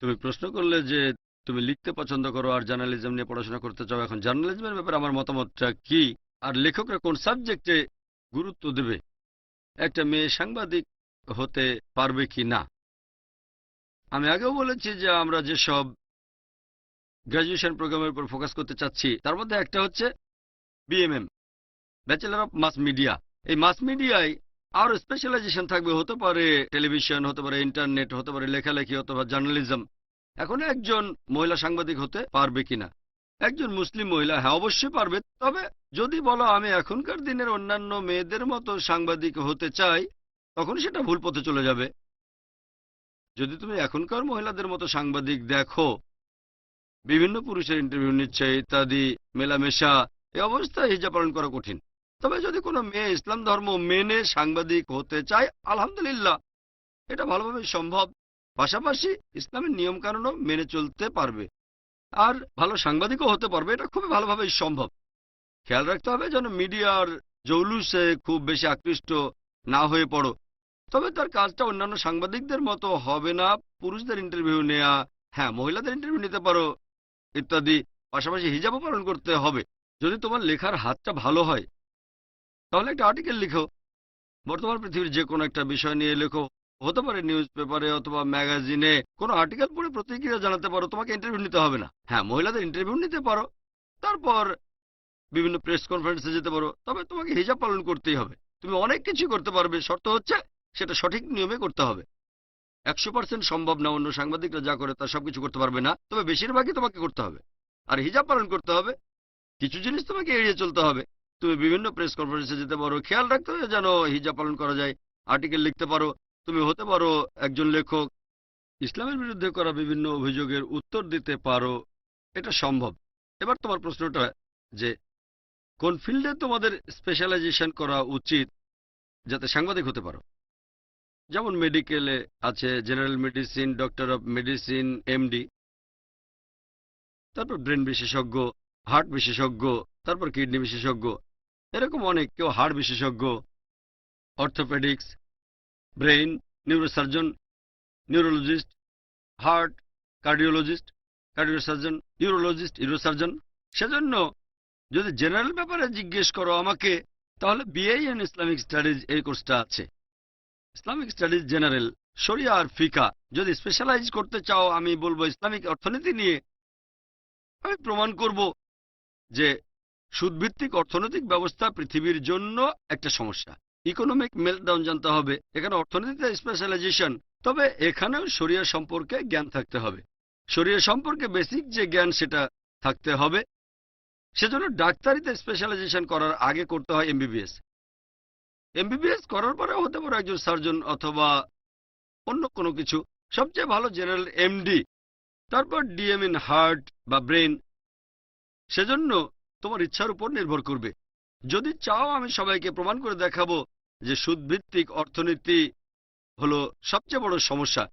তুমি প্রশ্ন করলে যে তুমি লিখতে পছন্দ করো আর জার্নালিজম নিয়ে পড়াশোনা করতে চাও, এখন জার্নালিজমের ব্যাপারে আমার মতামতটা কি? আর লেখকরা কোন সাবজেক্টে গুরুত্ব দেবে? একটা মেয়ে সাংবাদিক হতে পারবে কি না? আমি আগেও বলেছি যে আমরা যেসব গ্র্যাজুয়েশন প্রোগ্রামের উপর ফোকাস করতে চাচ্ছি, তার মধ্যে একটা হচ্ছে BMM bachelor of mass media এই মাস মিডিয়ায় আরও স্পেশালাইজেশন থাকবে, হতে পারে টেলিভিশন হতে পারে ইন্টারনেট হতে পারে লেখালেখি পারে জার্নালিজম এখন একজন মহিলা সাংবাদিক হতে পারবে কিনা? একজন মুসলিম মহিলা হ্যাঁ অবশ্যই পারবে। তবে যদি বলো আমি এখনকার দিনের অন্যান্য মেয়েদের মতো সাংবাদিক হতে চাই, তখন সেটা ভুল পথে চলে যাবে। যদি তুমি এখনকার মহিলাদের মতো সাংবাদিক দেখো, বিভিন্ন পুরুষের ইন্টারভিউ নিচ্ছে, ইত্যাদি, মেলামেশা, এই অবস্থায় হিজাব পালন করা কঠিন। তবে যদি কোনো মেয়ে ইসলাম ধর্ম মেনে সাংবাদিক হতে চায়, আলহামদুলিল্লাহ, এটা ভালোভাবে সম্ভব। পাশাপাশি ইসলামের নিয়ম কানুনও মেনে চলতে পারবে। আর ভালো সাংবাদিকও হতে পারবে, এটা খুবই ভালোভাবেই সম্ভব। খেয়াল রাখতে হবে যেন মিডিয়ার জৌলুসে খুব বেশি আকৃষ্ট না হয়ে পড়ো। তবে তার কাজটা অন্যান্য সাংবাদিকদের মতো হবে না, পুরুষদের ইন্টারভিউ নেয়া হ্যাঁ মহিলাদের ইন্টারভিউ নিতে পারো, ইত্যাদি। পাশাপাশি হিজাবও পালন করতে হবে। যদি তোমার লেখার হাতটা ভালো হয় তাহলে একটা আর্টিকেল লিখো। বর্তমান পৃথিবীর যে কোনো একটা বিষয় নিয়ে লেখো। হতে পারে নিউজ পেপারে অথবা ম্যাগাজিনে কোনো আর্টিকেল পড়ে প্রতিক্রিয়া জানাতে পারো, তোমাকে ইন্টারভিউ নিতে হবে না। হ্যাঁ মহিলাদের ইন্টারভিউ নিতে পারো। তারপর বিভিন্ন প্রেস কনফারেন্সে যেতে পারো। তবে তোমাকে হিজাব পালন করতেই হবে। তুমি অনেক কিছু করতে পারবে। শর্ত হচ্ছে সেটা সঠিক নিয়মে করতে হবে। একশো পার্সেন্ট সম্ভব না অন্য সাংবাদিকরা যা করে তা সবকিছু করতে পারবে না। তবে বেশিরভাগই তোমাকে করতে হবে। আর হিজাব পালন করতে হবে। কিছু জিনিস তোমাকে এড়িয়ে চলতে হবে। তুমি বিভিন্ন প্রেস কনফারেন্সে যেতে পারো। খেয়াল রাখতে হবে যেন হিজাব পালন করা যায়। আর্টিকেল লিখতে পারো। তুমি হতে পারো একজন লেখক। ইসলামের বিরুদ্ধে করা বিভিন্ন অভিযোগের উত্তর দিতে পারো। এটা সম্ভব। এবার তোমার প্রশ্নটা যে, কোন ফিল্ডে তোমাদের স্পেশালাইজেশন করা উচিত যাতে সাংবাদিক হতে পারো? যেমন মেডিকেলে আছে general medicine doctor of medicine MD তারপর ব্রেন বিশেষজ্ঞ হার্ট বিশেষজ্ঞ, তারপর কিডনি বিশেষজ্ঞ। এরকম অনেক কেউ হার্ট বিশেষজ্ঞ orthopaedics brain neurosurgeon neurologist heart cardiologist cardiosurgeon urologist urosurgeon সেজন্য যদি জেনারেল ব্যাপারে জিজ্ঞেস করো আমাকে, তাহলে বিএ ইন ইসলামিক স্টাডিজ এই কোর্সটা আছে। ইসলামিক স্টাডিজ জেনারেল শরিয়া আর ফিকা, যদি স্পেশালাইজ করতে চাও, আমি বলব ইসলামিক অর্থনীতি নিয়ে। আমি প্রমাণ করব যে সুদভিত্তিক অর্থনৈতিক ব্যবস্থা পৃথিবীর জন্য একটা সমস্যা। ইকোনমিক মেলডাউন জানতে হবে, এখানে অর্থনীতিতে স্পেশালাইজেশন তবে এখানেও শরিয়া সম্পর্কে জ্ঞান থাকতে হবে। শরিয়া সম্পর্কে বেসিক যে জ্ঞান সেটা থাকতে হবে। সেজন্য ডাক্তারিতে স্পেশালাইজেশন করার আগে করতে হয় এমবিবিএস এমবিবিএস করার পরে হতে পারে একজন সার্জন অথবা অন্য কোনো কিছু। সবচেয়ে ভালো জেনারেল এমডি তারপর ডিএম ইন হার্ট বা ব্রেন সেজন্য তোমার ইচ্ছার উপর নির্ভর করবে। যদি চাও আমি সবাইকে প্রমাণ করে দেখাবো যে সুদভিত্তিক অর্থনীতি হলো সবচেয়ে বড় সমস্যা।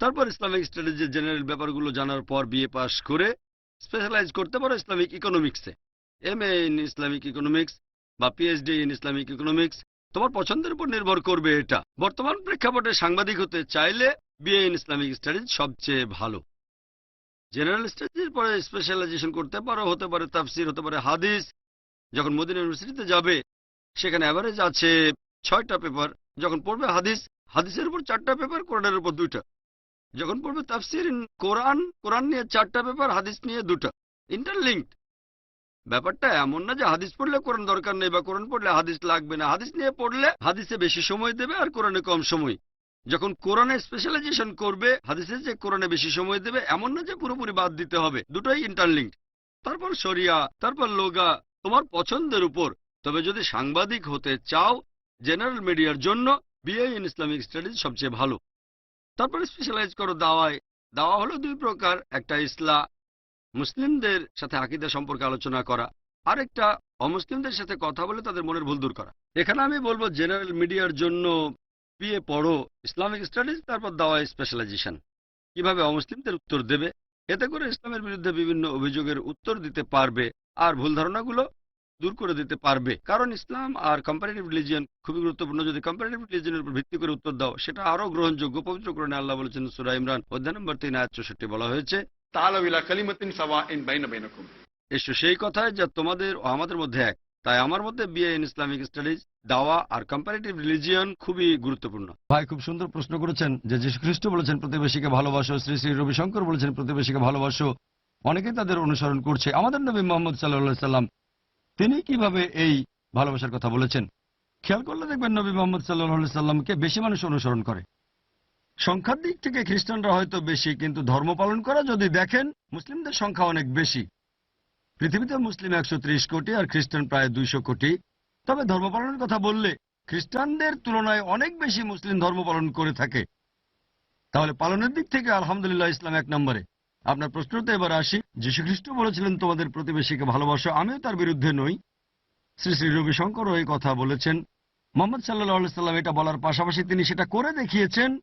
তারপর ইসলামিক স্টাডিজের জেনারেল ব্যাপারগুলো জানার পর বিএ পাস করে স্পেশালাইজ করতে পারো ইসলামিক ইকোনমিক্সে এম ইন ইসলামিক ইকোনমিক্স বা পিএইচডি ইন ইসলামিক ইকোনমিক্স তোমার পছন্দের উপর নির্ভর করবে এটা। বর্তমান প্রেক্ষাপটে সাংবাদিক হতে চাইলে বিএ ইন ইসলামিক স্টাডিজ সবচেয়ে ভালো। জেনারেল স্টাডিজের পরে স্পেশালাইজেশন করতে পারো, হতে পারে তাফসির, হতে পারে হাদিস। যখন মদিনা ইউনিভার্সিটিতে যাবে, সেখানে অ্যাভারেজ আছে ছয়টা পেপার যখন পড়বে হাদিস, হাদিসের উপর চারটা পেপার কোরআনের উপর দুইটা। যখন পড়বে তাফসির, কোরআন কোরআন নিয়ে চারটা পেপার হাদিস নিয়ে দুটা ইন্টারলিঙ্কড ব্যাপারটা এমন না যে হাদিস পড়লে কোরআন দরকার নেই বা কোরআন পড়লে হাদিস লাগবে না। হাদিস নিয়ে পড়লে হাদিসে বেশি সময় দেবে আর কোরআনে কম সময়। যখন কোরআনে স্পেশালাইজেশন করবে, হাদিসে যে কোরআনে বেশি সময় দেবে, এমন না যে পুরোপুরি বাদ দিতে হবে। দুটোই ইন্টারলিঙ্কড তারপর শরিয়া, তারপর লোগা, তোমার পছন্দের উপর। তবে যদি সাংবাদিক হতে চাও জেনারেল মিডিয়ার জন্য বিএ ইন ইসলামিক স্টাডিজ সবচেয়ে ভালো। তারপর স্পেশালাইজ করো দাওয়ায়। দাওয়া হলো দুই প্রকার। একটা ইসলা, মুসলিমদের সাথে আকিদা সম্পর্কে আলোচনা করা। আরেকটা, অমুসলিমদের সাথে কথা বলে তাদের মনের ভুল দূর করা। এখানে আমি বলব জেনারেল মিডিয়ার জন্য বিএ পড়ো ইসলামিক স্টাডিজ, তারপর দাওয়া স্পেশালাইজেশন কীভাবে অমুসলিমদের উত্তর দেবে? এতে করে ইসলামের বিরুদ্ধে বিভিন্ন অভিযোগের উত্তর দিতে পারবে আর ভুল ধারণাগুলো দূর করে দিতে পারবে। কারণ ইসলাম আর কম্পারেটিভ রিলিজিয়ন খুবই গুরুত্বপূর্ণ। যদি কম্পারেটিভ রিলিজিয়নের উপর ভিত্তি করে উত্তর দাও, সেটা আরও গ্রহণযোগ্য। পবিত্র করণে আল্লাহ বলেছেন, সুরা ইমরান, অধ্যায় নম্বর তিন আয় চৌষট্টি বলা হয়েছে এসো সেই কথায় যা তোমাদের ও আমাদের মধ্যে এক। তাই আমার মধ্যে বিএ ইন ইসলামিক স্টাডিজ দাওয়া আর কম্পারেটিভ রিলিজিয়ন খুবই গুরুত্বপূর্ণ। ভাই, খুব সুন্দর প্রশ্ন করেছেন যে যীশু খ্রিস্ট বলেছেন, প্রতিবেশীকে ভালোবাসো, শ্রী শ্রী রবিশঙ্কর বলেছেন, প্রতিবেশীকে ভালোবাসো। অনেকেই তাদের অনুসরণ করছে। আমাদের নবী মোহাম্মদ সাল্লাহ সাল্লাম তিনি কীভাবে এই ভালোবাসার কথা বলেছেন? খেয়াল করলে দেখবেন নবী মোহাম্মদ সাল্লাহ সাল্লামকে বেশি মানুষ অনুসরণ করে। সংখ্যার দিক থেকে খ্রিস্টানরা হয়তো বেশি, কিন্তু ধর্ম পালন করা যদি দেখেন, মুসলিমদের সংখ্যা অনেক বেশি। পৃথিবীতে মুসলিম একশো ত্রিশ কোটি আর খ্রিস্টান প্রায় দুইশো কোটি। তবে ধর্ম পালনের কথা বললে খ্রিস্টানদের তুলনায় অনেক বেশি মুসলিম ধর্ম পালন করে থাকে। তাহলে পালনের দিক থেকে আলহামদুলিল্লাহ ইসলাম এক নম্বরে। আপনার প্রশ্নতে এবার আসি। যীশু খ্রিস্ট বলেছিলেন, তোমাদের প্রতিবেশীকে ভালোবাসো। আমিও তার বিরুদ্ধে নই। শ্রী শ্রী রবিশঙ্করও এই কথা বলেছেন। মোহাম্মদ সাল্লাহ সাল্লাম এটা বলার পাশাপাশি তিনি সেটা করে দেখিয়েছেন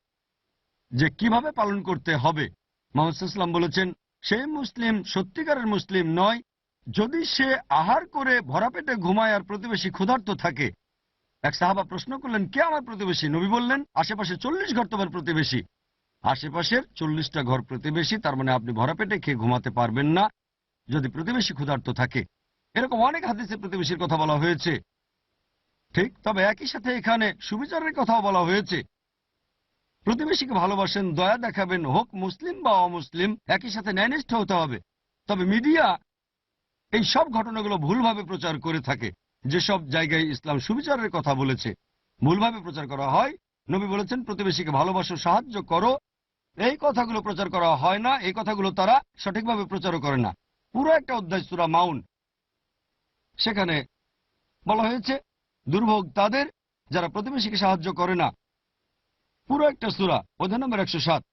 যে কীভাবে পালন করতে হবে। মোহাম্মদ বলেছেন, সেই মুসলিম সত্যিকারের মুসলিম নয় যদি সে আহার করে ভরা পেটে ঘুমায় আর প্রতিবেশী ক্ষুধার্ত থাকে, এক সাহাবা প্রশ্ন করলেন, কে আমার প্রতিবেশী? নবী বললেন, আশেপাশে চল্লিশ ঘর তোমার প্রতিবেশী। আশেপাশের চল্লিশটা ঘর প্রতিবেশী, তার মানে আপনি ভরা পেটে খেয়ে ঘুমাতে পারবেন না, যদি প্রতিবেশী ক্ষুধার্ত থাকে। এরকম অনেক হাদিসে প্রতিবেশীর কথা বলা হয়েছে। ঠিক, তবে একই সাথে এখানে সুবিচারের কথাও বলা হয়েছে। প্রতিবেশীকে ভালোবাসেন, দয়া দেখাবেন, হোক মুসলিম বা অমুসলিম, একই সাথে ন্যায়নিষ্ঠ হতে হবে। তবে মিডিয়া এই সব ঘটনাগুলো ভুলভাবে প্রচার করে থাকে। যেসব জায়গায় ইসলাম সুবিচারের কথা বলেছে, ভুলভাবে প্রচার করা হয়। নবী বলেছেন, প্রতিবেশীকে ভালোবাসো, সাহায্য করো। এই কথাগুলো প্রচার করা হয় না, এই কথাগুলো তারা সঠিকভাবে প্রচারও করে না। পুরো একটা অধ্যায়, সুরা মাউন। সেখানে বলা হয়েছে, দুর্ভোগ তাদের যারা প্রতিবেশীকে সাহায্য করে না। পুরো একটা সুরা, অধ্যায় নম্বর একশো সাত।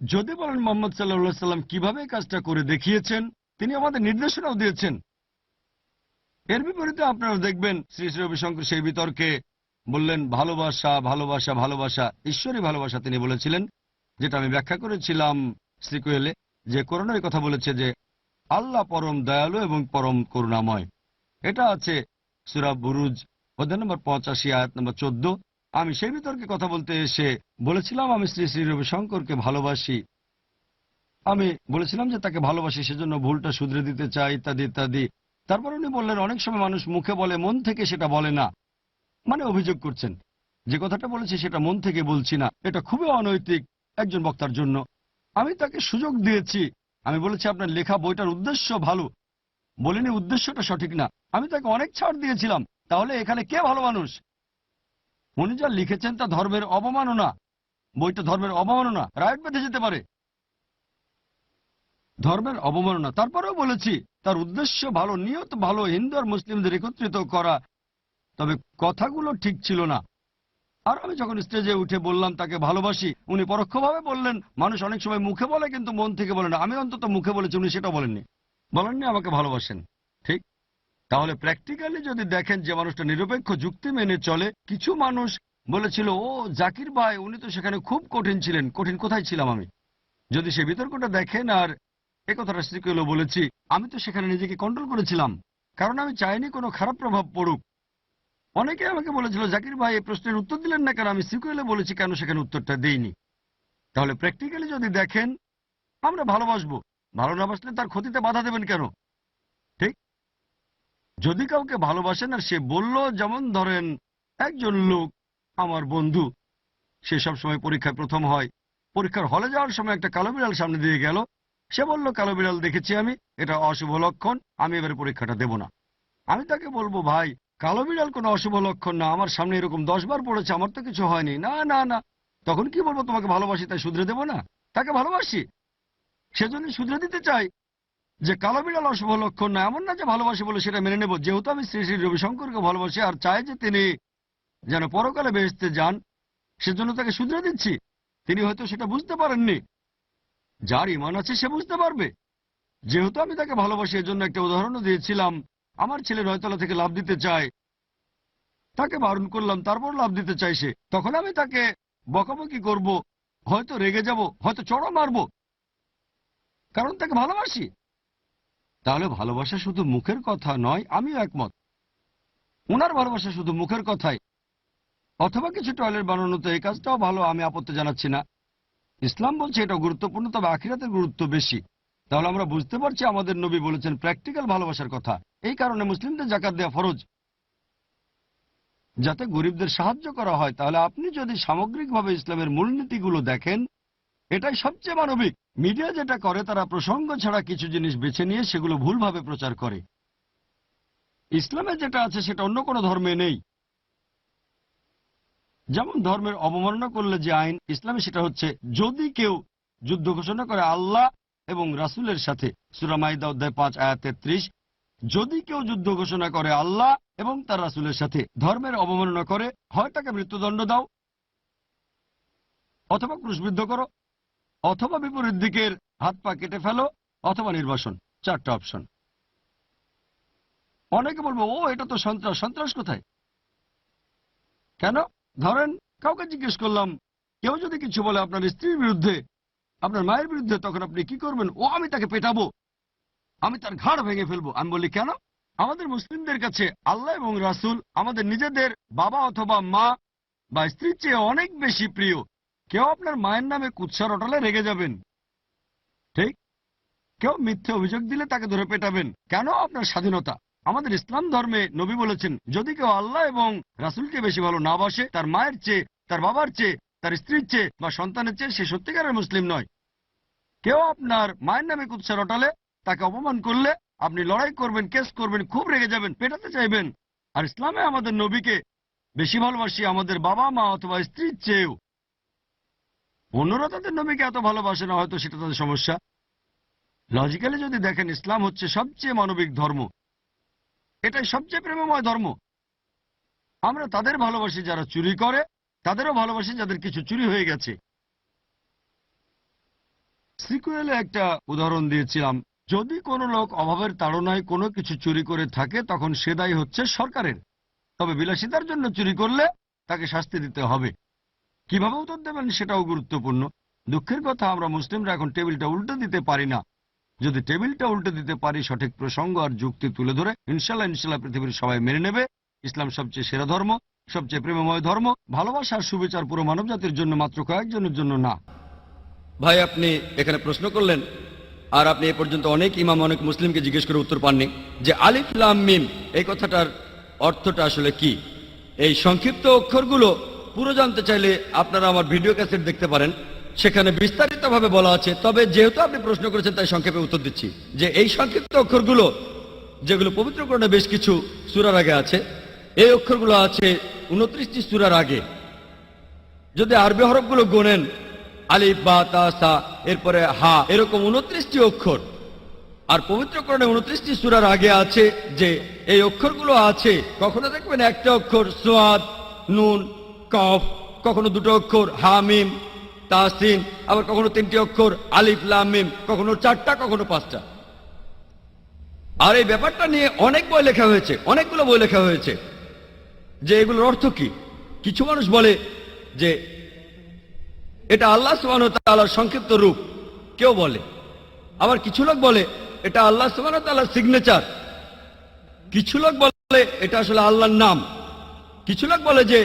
যদি বলেন মোহাম্মদ সাল্লাহ সাল্লাম কীভাবে কাজটা করে দেখিয়েছেন তিনি আমাদের নির্দেশনাও দিয়েছেন। এর বিপরীতে আপনারা দেখবেন শ্রী শ্রী রবিশঙ্কর সেই বিতর্কে বললেন, ভালোবাসা ভালোবাসা ভালোবাসা ঈশ্বরী ভালোবাসা তিনি বলেছিলেন, যেটা আমি ব্যাখ্যা করেছিলাম শ্রীকোয়েলে, যে করোনার কথা বলেছে যে, আল্লাহ পরম দয়ালু এবং পরম করুণাময়। এটা আছে সুরা বুরুজ, অধ্যায় নম্বর পঁচাশি, আয়াত নম্বর চোদ্দ। আমি সেই বিতর্কে কথা বলতে এসে বলেছিলাম, আমি শ্রী শ্রী রবিশঙ্করকে ভালোবাসি আমি বলেছিলাম যে তাকে ভালোবাসি, সেজন্য ভুলটা শুধরে দিতে চাই, ইত্যাদি ইত্যাদি। তারপর উনি বললেন, অনেক সময় মানুষ মুখে বলে, মন থেকে সেটা বলে না। মানে অভিযোগ করছেন। যে কথাটা বলেছি, সেটা মন থেকে বলছি না। এটা খুবই অনৈতিক একজন বক্তার জন্য। আমি তাকে সুযোগ দিয়েছি। আমি বলেছি, আপনার লেখা বইটার উদ্দেশ্য ভালো। বলিনি, উদ্দেশ্যটা সঠিক না। আমি তাকে অনেক ছাড় দিয়েছিলাম। তাহলে এখানে কে ভালো মানুষ? উনি যা লিখেছেন তা ধর্মের অবমাননা। বইটা ধর্মের অবমাননা। রায়ট বেঁধে যেতে পারে। ধর্মের অবমাননা। তারপরেও বলেছি, তার উদ্দেশ্য ভালো, নিয়ত ভালো, হিন্দু আর মুসলিমদের একত্রিত করা। তবে কথাগুলো ঠিক ছিল না। আর আমি যখন স্টেজে উঠে বললাম তাকে ভালোবাসি, উনি পরোক্ষভাবে বললেন, মানুষ অনেক সময় মুখে বলে কিন্তু মন থেকে বলে না। আমি অন্তত মুখে বলেছি, উনি সেটা বলেননি। বলেননি, আমাকে ভালোবাসেন। ঠিক? তাহলে প্র্যাকটিক্যালি যদি দেখেন যে মানুষটা নিরপেক্ষ যুক্তি মেনে চলে, কিছু মানুষ বলেছিল, ও, জাকির ভাই, উনি তো সেখানে খুব কঠিন ছিলেন। কঠিন কোথায় ছিলাম আমি? যদি সে বিতর্কটা দেখেন আর এ কথাটা শ্রীকৈল বলেছি, আমি তো সেখানে নিজেকে কন্ট্রোল করেছিলাম, কারণ আমি চাইনি কোনো খারাপ প্রভাব পড়ুক। অনেকে আমাকে বলেছিল, জাকির ভাই, এই প্রশ্নের উত্তর দিলেন না কেন? আমি শ্রীকৈলে বলেছি, কেন সেখানে উত্তরটা দেইনি? তাহলে প্র্যাকটিক্যালি যদি দেখেন, আমরা ভালোবাসবো। ভালো না বাসলে তার ক্ষতিতে বাধা দেবেন কেন? ঠিক? যদি কাউকে ভালোবাসেন আর সে বলল, যেমন ধরেন একজন লোক আমার বন্ধু, সে সব সময় পরীক্ষায় প্রথম হয়। পরীক্ষার হলে যাওয়ার সময় একটা কালো বিড়াল সামনে দিয়ে গেল সে বলল, কালো বিড়াল দেখেছি আমি, এটা অশুভ লক্ষণ, আমি এবারে পরীক্ষাটা দেব না। আমি তাকে বলব, ভাই, কালো বিড়াল কোনো অশুভ লক্ষণ না, আমার সামনে এরকম দশ বার পড়েছে, আমার তো কিছু হয়নি। না না না, তখন কি বলব, তোমাকে ভালোবাসি, তাই শুধরে দেবো না? তাকে ভালোবাসি? সেজন্য শুধরে দিতে চাই যে, কালো বিড়াল অশুভ লক্ষণ না, এমন না যে ভালোবাসি বলে সেটা মেনে নেব। যেহেতু আমি শ্রী শ্রী রবিশঙ্করকে ভালোবাসি আর চাই যে তিনি যেন পরকালে বেহেস্তে যান, সেজন্য তাকে শুধরে দিচ্ছি। তিনি হয়তো সেটা বুঝতে পারেননি। যার ইমান আছে সে বুঝতে পারবে। যেহেতু আমি তাকে ভালোবাসি এর জন্য একটা উদাহরণও দিয়েছিলাম। আমার ছেলে নয়তলা থেকে লাভ দিতে চায়। তাকে বারণ করলাম, তারপর লাভ দিতে চাই সে। তখন আমি তাকে বকাবকি করব, হয়তো রেগে যাব, হয়তো চড়া মারব। কারণ তাকে ভালোবাসি। তাহলে ভালোবাসা শুধু মুখের কথা নয়, আমিও একমত। ওনার ভালোবাসা শুধু মুখের কথাই। অথবা কিছু টয়লেট বানানোতে এই কাজটাও ভালো, আমি আপত্তি জানাচ্ছি না। ইসলাম বলছে এটা গুরুত্বপূর্ণ, তবে আখিরাতের গুরুত্ব বেশি। তাহলে আমরা বুঝতে পারছি আমাদের নবী বলেছেন প্র্যাকটিক্যাল ভালোবাসার কথা। এই কারণে মুসলিমদের জাকাত দেওয়া ফরজ। যাতে গরিবদের সাহায্য করা হয়, তাহলে আপনি যদি সামগ্রিকভাবে ইসলামের মূলনীতিগুলো দেখেন, এটাই সবচেয়ে মানবিক। মিডিয়া যেটা করে, তারা প্রসঙ্গ ছাড়া কিছু জিনিস বেছে নিয়ে সেগুলো ভুলভাবে প্রচার করে। ইসলামে যেটা আছে, সেটা অন্য কোনো ধর্মে নেই। যেমন ধর্মের অবমাননা করলে যে আইন ইসলামে সেটা হচ্ছে যদি কেউ যুদ্ধ ঘোষণা করে আল্লাহ এবং রাসুলের সাথে। সুরামাইদা অধ্যায় পাঁচ, আয়াত তেত্রিশ। যদি কেউ যুদ্ধ ঘোষণা করে আল্লাহ এবং তার রাসুলের সাথে ধর্মের অবমাননা করে, হয় তাকে মৃত্যুদণ্ড দাও অথবা ক্রুশবিদ্ধ করো, অথবা বিপরীত দিকের হাত পা কেটে ফেলো, অথবা নির্বাসন, চারটা অপশন। অনেকে বলব, ও, এটা তো সন্ত্রাস সন্ত্রাস কোথায়? কেন? ধরেন, কাউকে জিজ্ঞেস করলাম, কেউ যদি কিছু বলে আপনার স্ত্রীর বিরুদ্ধে, আপনার মায়ের বিরুদ্ধে, তখন আপনি কি করবেন? ও, আমি তাকে পেটাবো। আমি তার ঘাড় ভেঙে ফেলব। আমি বলি, কেন? আমাদের মুসলিমদের কাছে আল্লাহ এবং রাসূল আমাদের নিজেদের বাবা অথবা মা বা স্ত্রীর চেয়ে অনেক বেশি প্রিয়। কেউ আপনার মায়ের নামে কুৎসা রটালে রেগে যাবেন। ঠিক? কেউ মিথ্যে অভিযোগ দিলে তাকে ধরে পেটাবেন। কেন? আপনার স্বাধীনতা। আমাদের ইসলাম ধর্মে নবী বলেছেন, যদি কেউ আল্লাহ এবং রাসূলকে বেশি ভালো না বাসে, তার মায়ের চেয়ে, তার বাবার চেয়ে, তার স্ত্রীর চেয়ে বা সন্তানের চেয়ে সে সত্যিকারের মুসলিম নয়। কেউ আপনার মায়ের নামে কুৎসা রটালে, তাকে অপমান করলে, আপনি লড়াই করবেন, কেস করবেন, খুব রেগে যাবেন, পেটাতে চাইবেন। আর ইসলামে আমাদের নবীকে বেশি ভালোবাসি আমাদের বাবা, মা অথবা স্ত্রীর চেয়েও। অন্যরা তাদের নবীকে এত ভালোবাসে না, হয়তো সেটা তাদের সমস্যা। লজিক্যালি যদি দেখেন, ইসলাম হচ্ছে সবচেয়ে মানবিক ধর্ম। এটাই সবচেয়ে প্রেমময় ধর্ম। আমরা তাদের ভালোবাসি যারা চুরি করে, তাদেরও ভালোবাসি যাদের কিছু চুরি হয়ে গেছে। সিকুয়েলে একটা উদাহরণ দিয়েছিলাম। যদি কোনো লোক অভাবের তাড়নায় কোনো কিছু চুরি করে থাকে, তখন সে দায়ী হচ্ছে সরকারের। তবে বিলাসিতার জন্য চুরি করলে তাকে শাস্তি দিতে হবে। কীভাবে উত্তর দেবেন সেটাও গুরুত্বপূর্ণ। দুঃখের কথা, আমরা মুসলিমরা এখন টেবিলটা উল্টে দিতে পারি না। যদি টেবিলটা উল্টে দিতে পারি, সঠিক প্রসঙ্গ আর যুক্তি তুলে ধরে ইনশাল্লাহ ইনশাল্লাহ পৃথিবীর সবাই মেনে নেবে। ইসলাম সবচেয়ে সেরা ধর্ম, সবচেয়ে প্রেমময় ধর্ম। ভালোবাসা আর শুভেচ্ছার পুরো মানব জাতির জন্য মাত্র কয়েকজনের জন্য না। ভাই, আপনি এখানে প্রশ্ন করলেন, আর আপনি এ পর্যন্ত অনেক ইমাম, অনেক মুসলিমকে জিজ্ঞেস করে উত্তর পাননি, যে আলিফ লাম মিম, এই কথাটার অর্থটা আসলে কি? এই সংক্ষিপ্ত অক্ষরগুলো পুরো জানতে চাইলে আপনারা আমার ভিডিও ক্যাসেট দেখতে পারেন। সেখানে বিস্তারিতভাবে বলা আছে। তবে যেহেতু আপনি প্রশ্ন করেছেন, তাই সংক্ষেপে উত্তর দিচ্ছি। যে এই সংক্ষিপ্ত অক্ষরগুলো, যেগুলো পবিত্র পবিত্রকরণে বেশ কিছু সুরার আগে আছে, এই অক্ষরগুলো আছে উনত্রিশটি সুরার আগে। যদি আরবি হরফগুলো গোনেন, আলিফ, বা, তা, সা, এরপরে হা, এরকম উনত্রিশটি অক্ষর। আর পবিত্রকরণে উনত্রিশটি সুরার আগে আছে যে এই অক্ষরগুলো আছে, কখনো দেখবেন একটা অক্ষর সোয়াদ, নুন, কফ, কখনো দুটো অক্ষর হা মিম তাসিন আবার কখনো তিনটি অক্ষর, আলিফ, লাম, মিম, কখনো চারটা, কখনো পাঁচটা। আর এই ব্যাপারটা নিয়ে অনেক বই লেখা হয়েছে, অনেকগুলো বই লেখা হয়েছে। যে এগুলোর অর্থ কি? কিছু মানুষ বলে যে এটা আল্লাহ সুবাহর সংক্ষিপ্ত রূপ। কেউ বলে। আবার কিছু লোক বলে, এটা আল্লাহ সুবাহর সিগনেচার কিছু লোক বলে, এটা আসলে আল্লাহর নাম। কিছু লোক বলে যে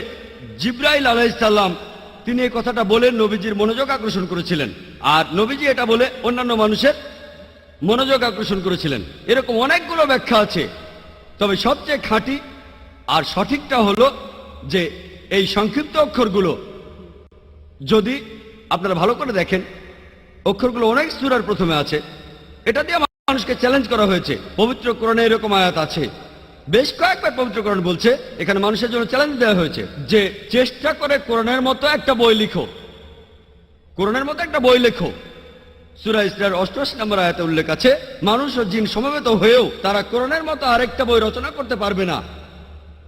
জিব্রাইল আলাইসাল্লাম তিনি এই কথাটা বলে নবীজির মনোযোগ আকর্ষণ করেছিলেন। আর নবীজি এটা বলে অন্যান্য মানুষের মনোযোগ আকর্ষণ করেছিলেন। এরকম অনেকগুলো ব্যাখ্যা আছে। তবে সবচেয়ে খাঁটি আর সঠিকটা হলো যে এই সংক্ষিপ্ত অক্ষরগুলো যদি আপনারা ভালো করে দেখেন, অক্ষরগুলো অনেক সুরার প্রথমে আছে। এটা দিয়ে মানুষকে চ্যালেঞ্জ করা হয়েছে। পবিত্র কোরআনে এরকম আয়াত আছে। বেশ কয়েকবার পবিত্র কোরআন বলছে, এখানে মানুষের জন্য চ্যালেঞ্জ দেওয়া হয়েছে যে চেষ্টা করে কোরআনের মতো একটা বই লিখো। কোরআনের মতো একটা বই লেখো। সুরা ইসরার অষ্টআশি নম্বর আয়াতে উল্লেখ আছে, মানুষ ও জিন সমবেত হয়েও তারা কোরআনের মতো আরেকটা বই রচনা করতে পারবে না।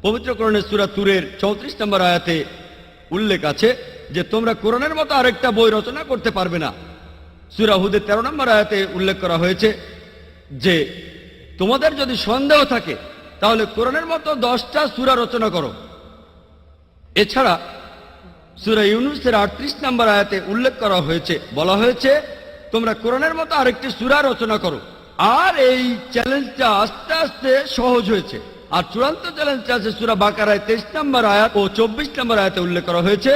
পবিত্র কোরআনের সুরা তুরের চৌত্রিশ নম্বর আয়াতে উল্লেখ আছে যে তোমরা কোরআনের মতো আরেকটা বই রচনা করতে পারবে না। সুরা হুদের তেরো নম্বর আয়াতে উল্লেখ করা হয়েছে যে তোমাদের যদি সন্দেহ থাকে তাহলে কোরআনের মতো দশটা সুরা রচনা করো। এছাড়া সুরা ইউনুসের আটত্রিশ নম্বর আয়াতে উল্লেখ করা হয়েছে, বলা হয়েছে, তোমরা কোরআনের মতো আরেকটি সুরা রচনা করো। আর এই চ্যালেঞ্জটা আস্তে আস্তে সহজ হয়েছে। আর চূড়ান্ত চ্যালেঞ্জ আছে সুরা বাকারায় তেইশ নম্বর আয়াত ও চব্বিশ নম্বর আয়াতে উল্লেখ করা হয়েছে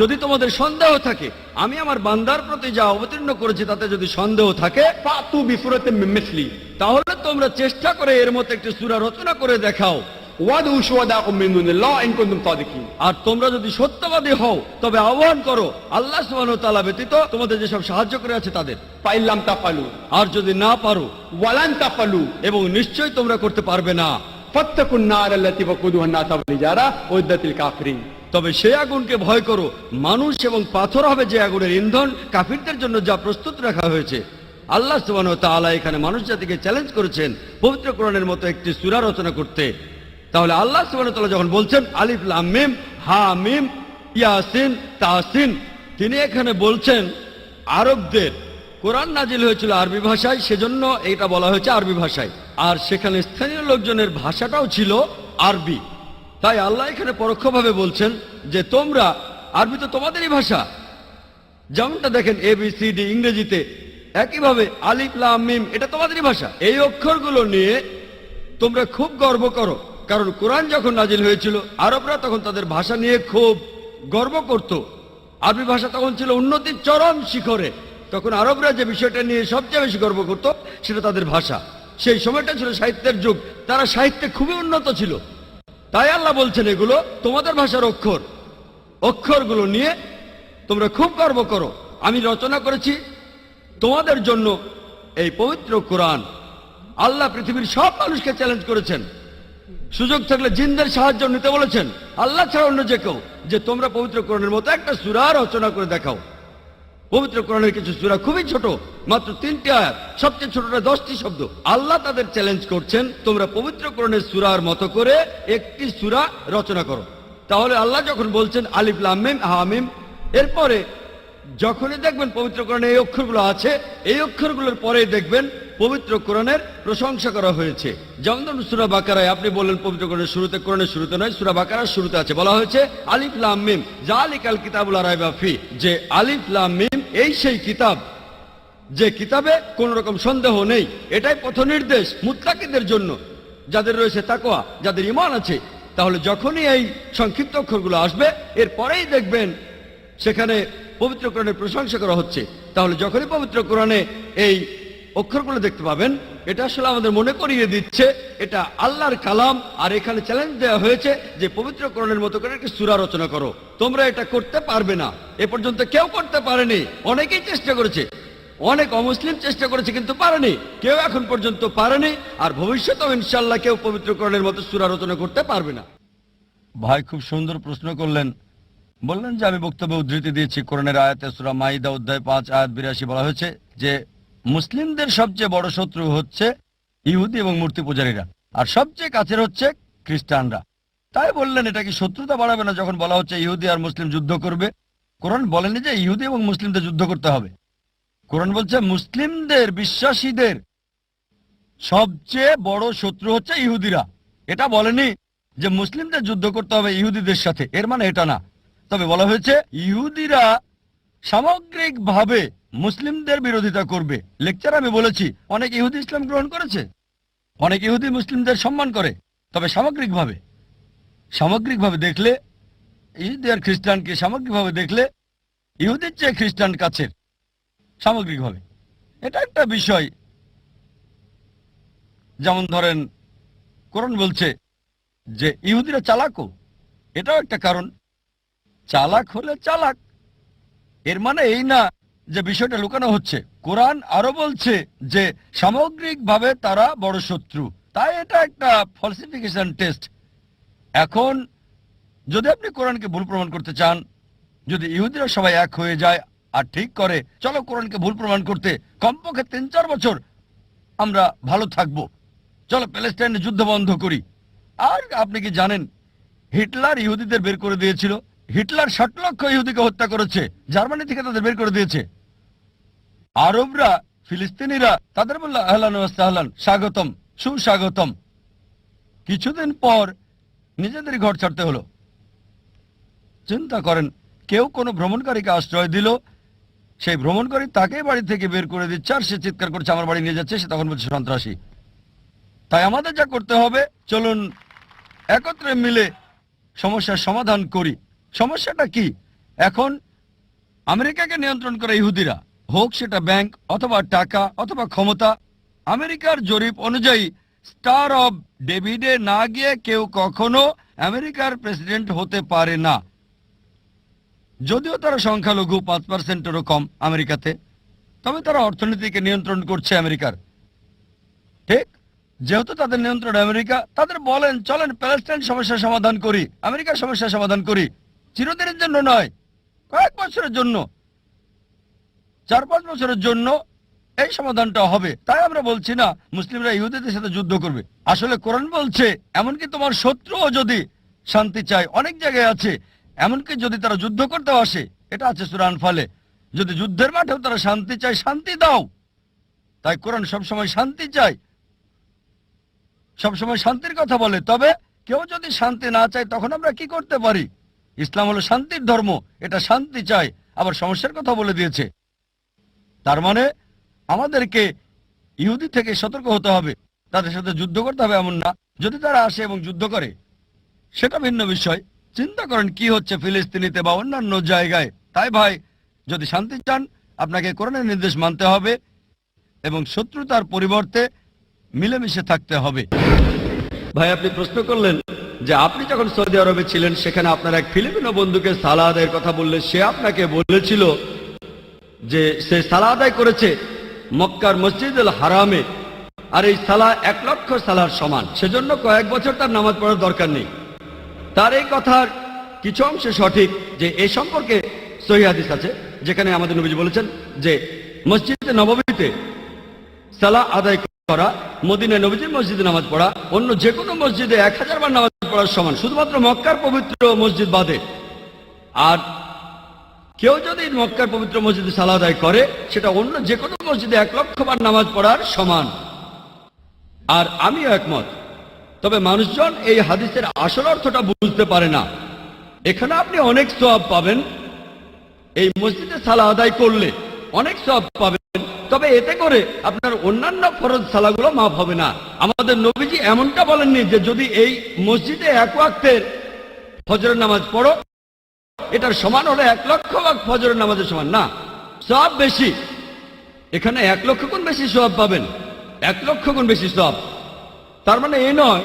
যদি তোমাদের সন্দেহ থাকে, আমি আমার বান্দার প্রতি যা অবতীর্ণ করেছি তাতে যদি সন্দেহ থাকে তাহলে তোমরা চেষ্টা করে এর মতো একটি সুরা রচনা করে দেখাও। আর তোমরা যদি সত্যবাদী হও তবে আহ্বান করো আল্লাহ সুবাহ তালা ব্যতীত তোমাদের যেসব সাহায্য করে আছে তাদের। পাইলাম তাফালু। আর যদি না পারো ওয়ালান তাফালু। এবং নিশ্চয় তোমরা করতে পারবে না। তবে সে আগুনকে ভয় করো মানুষ এবং পাথর হবে যে আগুনের ইন্ধন কাফিরদের জন্য যা প্রস্তুত রাখা হয়েছে। আল্লাহ সুবাহ তালা এখানে মানুষ জাতিকে চ্যালেঞ্জ করেছেন পবিত্র কোরআনের মতো একটি সুরা রচনা করতে। তাহলে আল্লাহ তাআলা যখন বলছেন, আলিফ, লাম, মিম, হা, মিম, ইয়াসিন, তাসিন, তিনি এখানে বলছেন আরবদের। কোরআন নাজিল হয়েছিল আরবি ভাষায়, সেজন্য এটা বলা হয়েছে আরবি ভাষায়। আর সেখানে স্থানীয় লোকজনের ভাষাটাও ছিল আরবি। তাই আল্লাহ এখানে পরোক্ষভাবে বলছেন যে, তোমরা, আরবি তো তোমাদেরই ভাষা। যেমনটা দেখেন এ বি সি ডি ইংরেজিতে একইভাবে আলিফ, লাম, মিম, এটা তোমাদেরই ভাষা। এই অক্ষরগুলো নিয়ে তোমরা খুব গর্ব করো। কারণ কোরআন যখন নাজিল হয়েছিল, আরবরা তখন তাদের ভাষা নিয়ে খুব গর্ব করত। আরবি ভাষা তখন ছিল উন্নতির চরম শিখরে। তখন আরবরা যে বিষয়টা নিয়ে সবচেয়ে বেশি গর্ব করত, সেটা তাদের ভাষা। সেই সময়টা ছিল সাহিত্যের যুগ, তারা সাহিত্যে খুবই উন্নত ছিল। তাই আল্লাহ বলছেন, এগুলো তোমাদের ভাষার অক্ষর। অক্ষরগুলো নিয়ে তোমরা খুব গর্ব করো। আমি রচনা করেছি তোমাদের জন্য এই পবিত্র কোরআন। আল্লাহ পৃথিবীর সব মানুষকে চ্যালেঞ্জ করেছেন। সুযোগ থাকলে জিনদের সাহায্য নিতে বলেছেন। আল্লাহ ছাড়া অন্য যে কেউ। যে তোমরা পবিত্র কোরআনের মতো একটা সুরা রচনা করে দেখাও। পবিত্র কোরআনের কিছু সুরা খুবই ছোট, মাত্র তিনটি আয়াত। সবচেয়ে ছোটটা দশটি শব্দ। আল্লাহ তাদের চ্যালেঞ্জ করছেন, তোমরা পবিত্র কোরআনের সুরার মতো করে একটি সুরা রচনা করো। তাহলে আল্লাহ যখন বলছেন, আলিফ লামিম হামিম এরপরে যখনই দেখবেন পবিত্র কোরআনে এই অক্ষরগুলো আছে, এই অক্ষরগুলোর পরেই দেখবেন পবিত্র কোরআনের প্রশংসা করা হয়েছে। যেমন ধরুন সুরা বাকারায় আপনি বললেন পবিত্র কোরআনের শুরুতে কোরআনের শুরুতে নয়, সুরা বাকারার শুরুতে আছে। বলা হয়েছে, আলিফ লাম মিম জালিকাল কিতাবুল আরাইবা ফি, যে আলিফ লাম মিম, এই সেই কিতাব, যে কিতাবে কোন রকম সন্দেহ নেই। এটাই পথ নির্দেশ মুত্তাকিদের জন্য। যাদের রয়েছে তাকোয়া যাদের ইমান আছে, তাহলে যখনই এই সংক্ষিপ্ত অক্ষরগুলো আসবে এরপরেই দেখবেন সেখানে পবিত্র কোরআনের প্রশংসা করা হচ্ছে। তাহলে যখনই পবিত্র কোরআনে এই অক্ষরগুলো দেখতে পাবেন। এটা আসলে আমাদের মনে করিয়ে দিচ্ছে, এটা আল্লাহর কালাম, আর এখানে চ্যালেঞ্জ দেওয়া হয়েছে যে পবিত্র কোরআনের মতো করে একটি সুরা রচনা করো। তোমরা এটা করতে পারবে না। এ পর্যন্ত কেউ করতে পারেনি। অনেকেই চেষ্টা করেছে। অনেক অমুসলিম চেষ্টা করেছে কিন্তু পারেনি। কেউ এখন পর্যন্ত পারেনি, আর ভবিষ্যতেও ইনশাল্লাহ কেউ পবিত্র কোরআনের মতো সুরা রচনা করতে পারবে না। ভাই, খুব সুন্দর প্রশ্ন করলেন। বললেন যে, আমি বক্তব্যে উদ্ধৃতি দিয়েছি। কোরআনের আয়াতে সুরা মাইদা অধ্যায় পাঁচ, আয়াত বিরাশি বলা হয়েছে যে মুসলিমদের সবচেয়ে বড় শত্রু হচ্ছে ইহুদি এবং মূর্তি পূজারীরা। আর সবচেয়ে কাছের হচ্ছে খ্রিস্টানরা। তাই বললেন, এটা কি শত্রুতা বাড়াবে না যখন বলা হচ্ছে ইহুদি আর মুসলিম যুদ্ধ করবে? কোরআন বলেনি যে ইহুদি এবং মুসলিমদের যুদ্ধ করতে হবে। কোরআন বলছে, মুসলিমদের বিশ্বাসীদের সবচেয়ে বড় শত্রু হচ্ছে ইহুদিরা। এটা বলেনি যে মুসলিমদের যুদ্ধ করতে হবে ইহুদিদের সাথে। এর মানে এটা না। তবে বলা হয়েছে, ইহুদিরা সামগ্রিকভাবে মুসলিমদের বিরোধিতা করবে। লেকচার আমি বলেছি, অনেক ইহুদি ইসলাম গ্রহণ করেছে, অনেক ইহুদি মুসলিমদের সম্মান করে, তবে সামগ্রিকভাবে সামগ্রিকভাবে দেখলে, ইহুদি আর খ্রিস্টানকে সামগ্রিকভাবে দেখলে, ইহুদির চেয়ে খ্রিস্টান কাছের, সামগ্রিকভাবে। এটা একটা বিষয়। যেমন ধরেন, কোরআন বলছে যে ইহুদিরা চালাকও, এটাও একটা কারণ। চালাক হলে চালাক, এর মানে এই না যে বিষয়টা লুকানো হচ্ছে। কোরআন আরও বলছে যে, সামগ্রিকভাবে তারা বড় শত্রু। তাই এটা একটা ফলসিফিকেশন টেস্ট এখন, যদি আপনি কোরআনকে ভুল প্রমাণ করতে চান, যদি ইহুদিরা সবাই এক হয়ে যায় আর ঠিক করে, চলো কোরআনকে ভুল প্রমাণ করতে, কমপক্ষে তিন চার বছর আমরা ভালো থাকব। চলো প্যালেস্টাইনে যুদ্ধ বন্ধ করি। আর আপনি কি জানেন, হিটলার ইহুদিদের বের করে দিয়েছিল। হিটলার ষাট লক্ষ ইহুদিকে হত্যা করেছে। জার্মানি থেকে তাদের বের করে দিয়েছে। আরবরা ফিলিস্তিনিরা তাদের বলল আহলান আহলান স্বাগতম, সুস্বাগতম। কিছুদিন পর নিজেদের ঘর ছাড়তে হলো। চিন্তা করেন, কেউ কোনো ভ্রমণকারীকে আশ্রয় দিল, সেই ভ্রমণকারী তাকে বাড়ি থেকে বের করে দিচ্ছে, আর সে চিৎকার করছে, আমার বাড়ি নিয়ে যাচ্ছে, সে তখন বলছে, সন্ত্রাসী। তাই আমাদের যা করতে হবে, চলুন একত্রে মিলে সমস্যার সমাধান করি। সমস্যাটা কি? এখন আমেরিকাকে নিয়ন্ত্রণ করে ইহুদিরা হোক সেটা ব্যাংক অথবা টাকা অথবা ক্ষমতা, আমেরিকার জরিপ অনুযায়ী স্টার অফ ডেভিডে না গিয়ে কেউ কখনো আমেরিকার প্রেসিডেন্ট হতে পারে না। যদিও তারা সংখ্যালঘু পাঁচ পার্সেন্টেরও কম আমেরিকাতে, তবে তারা অর্থনীতিকে নিয়ন্ত্রণ করছে আমেরিকার। ঠিক, যেহেতু তাদের নিয়ন্ত্রণ আমেরিকা, তাদের বলেন, চলেন প্যালেস্টাইন সমস্যার সমাধান করি, আমেরিকার সমস্যার সমাধান করি। চিরদিনের জন্য নয়, কয়েক বছরের জন্য। চার পাঁচ বছরের জন্য এই সমাধানটা হবে। তাই আমরা বলছি, না, মুসলিমরা ইহুদিদের সাথে যুদ্ধ করবে। আসলে কোরআন বলছে, এমনকি তোমার শত্রুও যদি শান্তি চায়, অনেক জায়গায় আছে, এমনকি যদি তারা যুদ্ধ করতে আসে, এটা আছে সুরান ফলে যদি যুদ্ধের মাঠেও তারা শান্তি চায়, শান্তি দাও। তাই কোরআন সবসময় শান্তি চায়। সবসময় শান্তির কথা বলে। তবে কেউ যদি শান্তি না চায়, তখন আমরা কি করতে পারি? ইসলাম হলো শান্তির ধর্ম, এটা শান্তি চায়। আবার সমস্যার কথা বলে দিয়েছে। তার মানে আমাদেরকে ইহুদি থেকে সতর্ক হতে হবে, তাদের সাথে যুদ্ধ করতে হবে এমন না। যদি তারা আসে এবং যুদ্ধ করে, সেটা ভিন্ন বিষয়। চিন্তা করেন কি হচ্ছে ফিলিস্তিনিতে বা অন্যান্য জায়গায়। তাই ভাই, যদি শান্তি চান, আপনাকে কোরআনের নির্দেশ মানতে হবে এবং শত্রুতার পরিবর্তে মিলেমিশে থাকতে হবে। ভাই, আপনি প্রশ্ন করলেন যে আপনি যখন সৌদি আরবে ছিলেন, সেখানে আপনার এক ফিলিপিনো বন্ধুকে সালা আদায়ের কথা বললে সে আপনাকে বলেছিল যে সে সালা আদায় করেছে মক্কার মসজিদুল হারামে। আর এই সালা এক লক্ষ সালার সমান। সেজন্য কয়েক বছর তার নামাজ পড়ার দরকার নেই। তার এই কথার কিছু অংশে সঠিক যে এই সম্পর্কে সহি হাদিস আছে, যেখানে আমাদের নবীজি বলেছেন যে মসজিদে নবমীতে সালা আদায় করা, মদিনায় নবীজির মসজিদে নামাজ পড়া, অন্য যে কোনো মসজিদে এক হাজার বার নামাজ পড়ার সমান। শুধুমাত্র মক্কার পবিত্র মসজিদ বাদে। আর কেউ যদি মক্কার পবিত্র মসজিদে সালা আদায় করে, সেটা অন্য যে কোনো মসজিদে এক লক্ষ বার নামাজ পড়ার সমান। আর আমিও একমত। তবে মানুষজন এই হাদিসের আসল অর্থটা বুঝতে পারে না। এখানে আপনি অনেক সব পাবেন। এই মসজিদে সালা আদায় করলে অনেক সব পাবেন। তবে এতে করে আপনার অন্যান্য ফরজ সালাগুলো মাফ হবে না। আমাদের নবীজি এমনটা বলেননি যে যদি এই মসজিদে এক ওয়াক্তের ফজরের নামাজ পড়ো এটার সমান হলে এক লক্ষ ভাগ ফজরের নামাজের সমান। না সব বেশি। এখানে এক লক্ষ গুণ বেশি সব পাবেন। এক লক্ষ গুণ বেশি সব তার মানে এ নয়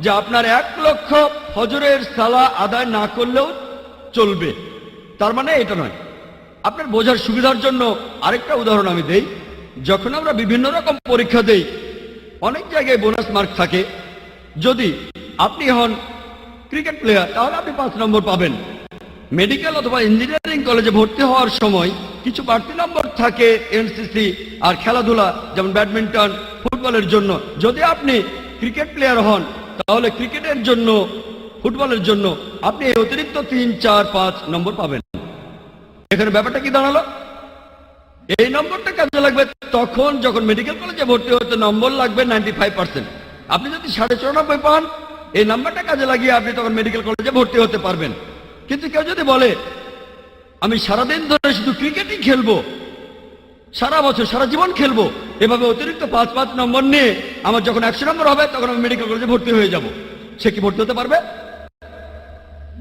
যে আপনার এক লক্ষ ফজরের সালা আদায় না করলেও চলবে। তার মানে এটা নয়। আপনার বোঝার সুবিধার জন্য আরেকটা উদাহরণ আমি দেই। যখন আমরা বিভিন্ন রকম পরীক্ষা দেই, অনেক জায়গায় বোনাস মার্ক থাকে। যদি আপনি হন ক্রিকেট প্লেয়ার তাহলে আপনি পাঁচ নম্বর পাবেন। মেডিকেল অথবা ইঞ্জিনিয়ারিং কলেজে ভর্তি হওয়ার সময় কিছু বাড়তি নম্বর থাকে এনসিসি আর খেলাধুলা, যেমন ব্যাডমিন্টন, ফুটবলের জন্য। যদি আপনি ক্রিকেট প্লেয়ার হন, তাহলে ক্রিকেটের জন্য, ফুটবলের জন্য আপনি এই অতিরিক্ত তিন, চার, পাঁচ নম্বর পাবেন। এখানে ব্যাপারটা কি দাঁড়াল? এই নম্বরটা কাজে লাগবে তখন যখন মেডিকেল কলেজে ভর্তি হতে নম্বর লাগবে নাইনটি ফাইভ পার্সেন্ট। আপনি যদি সাড়ে চুরানব্বই পান, এই নাম্বারটা কাজে লাগিয়ে আপনি তখন মেডিকেল কলেজে ভর্তি হতে পারবেন। কিন্তু কেউ যদি বলে, আমি সারাদিন ধরে শুধু ক্রিকেটই খেলব, সারা বছর, সারা জীবন খেলব, এভাবে অতিরিক্ত পাঁচ পাঁচ নম্বর নিয়ে আমার যখন একশো নম্বর হবে, তখন আমি মেডিকেল কলেজে ভর্তি হয়ে যাব। সে কি ভর্তি হতে পারবে?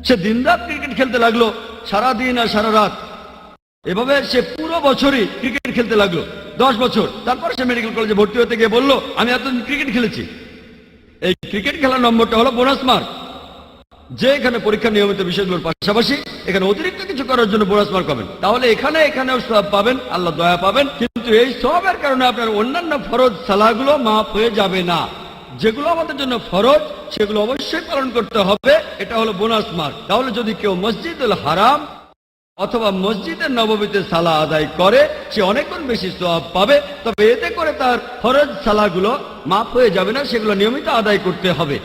সে দিন রাত ক্রিকেট খেলতে লাগল সারা দিন আর সারা রাত। এভাবে সে পুরো বছরই ক্রিকেট খেলতে লাগল, দশ বছর। তারপরে সে মেডিকেল কলেজে ভর্তি হতে গিয়ে বলল, আমি এতদিন ক্রিকেট খেলেছি। এই ক্রিকেট খেলার নম্বরটা হলো বোনাস মার্ক যে এখানে পরীক্ষা নিয়মিত বিষয়গুলোর পাশাপাশি এখানে অতিরিক্ত কিছু করার জন্য বোনাস মার্ক পাবেন তাহলে এখানে, এখানেও সব পাবেন, আল্লাহ দয়া পাবেন। কিন্তু এই সবের কারণে আপনার অন্যান্য ফরজ সালাহগুলো মাফ হয়ে যাবে না। যেগুলো আমাদের জন্য ফরজ, সেগুলো অবশ্যই পালন করতে হবে। এটা হলো বোনাস মার্ক। তাহলে যদি কেউ মসজিদুল হারাম অথবা মসজিদের নবমীতে সালা আদায় করে, সে অনেকক্ষণ বেশি সওয়াব পাবে। তবে এতে করে তার ফরজ সালাগুলো মাফ হয়ে যাবে না, সেগুলো নিয়মিত আদায় করতে হবে।